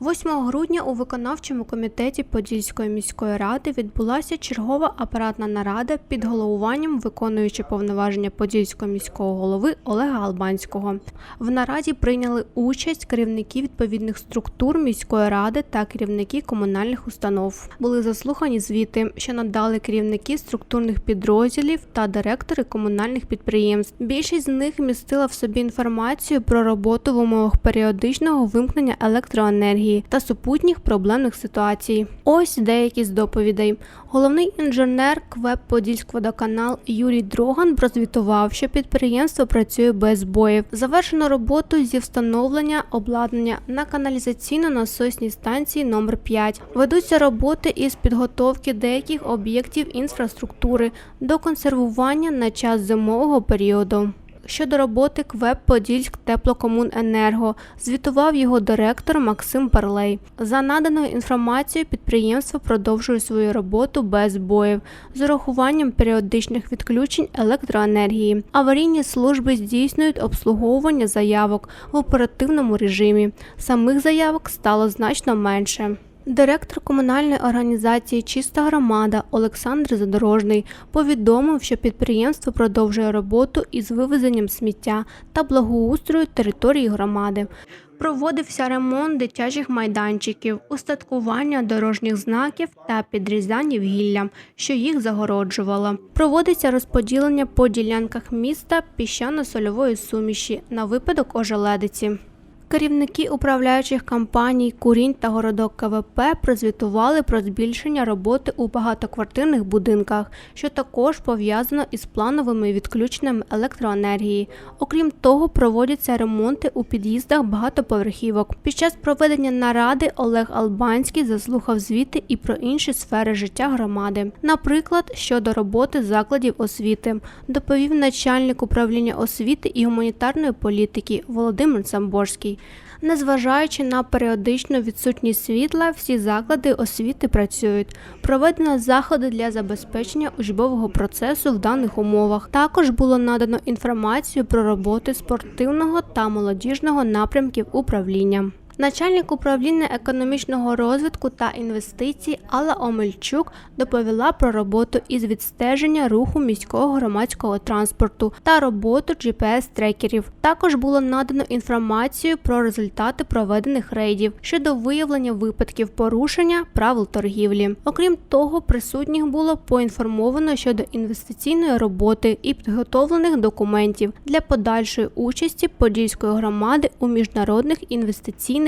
8 грудня у виконавчому комітеті Подільської міської ради відбулася чергова апаратна нарада під головуванням виконуючи повноваження Подільського міського голови Олега Албанського. В нараді прийняли участь керівники відповідних структур міської ради та керівники комунальних установ. Були заслухані звіти, що надали керівники структурних підрозділів та директори комунальних підприємств. Більшість з них містила в собі інформацію про роботу в умовах періодичного вимкнення електроенергії та супутніх проблемних ситуацій. Ось деякі з доповідей. Головний інженер КВЕП Подільськводоканал Юрій Дроган прозвітував, що підприємство працює без збоїв. Завершено роботу зі встановлення обладнання на каналізаційно-насосній станції номер 5 Ведуться роботи із підготовки деяких об'єктів інфраструктури до консервування на час зимового періоду. Щодо роботи КВЕП Подільськ Теплокомуненерго звітував його директор Максим Парлей. За наданою інформацією, підприємство продовжує свою роботу без збоїв з урахуванням періодичних відключень електроенергії. Аварійні служби здійснюють обслуговування заявок в оперативному режимі. Самих заявок стало значно менше. Директор комунальної організації Чиста громада Олександр Задорожний повідомив, що підприємство продовжує роботу із вивезенням сміття та благоустрою території громади. Проводився ремонт дитячих майданчиків, устаткування дорожніх знаків та підрізання гілля, що їх загороджувало. Проводиться розподілення по ділянках міста піщано-сольової суміші на випадок ожеледиці. Керівники управляючих компаній Курінь та Городок КВП прозвітували про збільшення роботи у багатоквартирних будинках, що також пов'язано із плановими відключеннями електроенергії. Окрім того, проводяться ремонти у під'їздах багатоповерхівок. Під час проведення наради Олег Албанський заслухав звіти і про інші сфери життя громади, наприклад, щодо роботи закладів освіти, доповів начальник управління освіти і гуманітарної політики Володимир Самборський. Незважаючи на періодичну відсутність світла, всі заклади освіти працюють. Проведено заходи для забезпечення учбового процесу в даних умовах. Також було надано інформацію про роботи спортивного та молодіжного напрямків управління. Начальник управління економічного розвитку та інвестицій Алла Омельчук доповіла про роботу із відстеження руху міського громадського транспорту та роботу GPS-трекерів. Також було надано інформацію про результати проведених рейдів щодо виявлення випадків порушення правил торгівлі. Окрім того, присутніх було поінформовано щодо інвестиційної роботи і підготовлених документів для подальшої участі Подільської громади у міжнародних інвестиційних